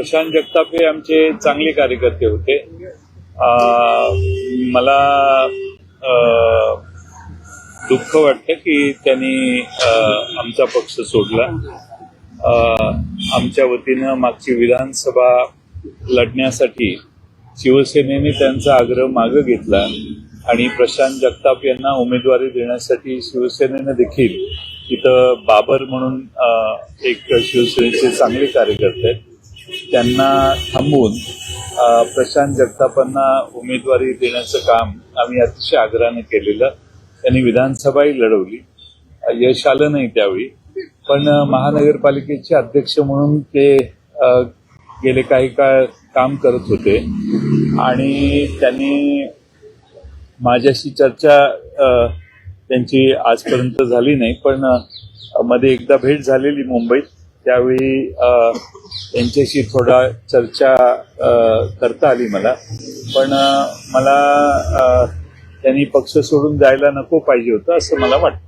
प्रशांत जगताप हे आमचे चांगले कार्यकर्ते होते. मला दुःख वाटतं की त्यांनी आमचा पक्ष सोडला. आमच्या वतीनं मागची विधानसभा लढण्यासाठी शिवसेनेने त्यांचा आग्रह मागं घेतला आणि प्रशांत जगताप यांना उमेदवारी देण्यासाठी शिवसेनेनं देखील इथं बाबर म्हणून एक शिवसेनेचे चांगले कार्यकर्ते आहेत. त्यांना थांबवून प्रशांत जगतापांना उमेदवारी देण्याचं काम आम्ही अतिशय आग्रहाने केलेलं. त्यांनी विधानसभाही लढवली. यश आलं नाही त्यावेळी. पण महानगरपालिकेचे अध्यक्ष म्हणून ते गेले काही काळ काम करत होते. आणि त्यांनी माझ्याशी चर्चा त्यांची आजपर्यंत झाली नाही. पण मध्ये एकदा भेट झालेली मुंबईत. त्यावेळी यांच्याशी त्यांच्याशी थोडा चर्चा करता आली मला. पण मला त्यांनी पक्ष सोडून जायला नको पाहिजे होतं असं मला वाटतं.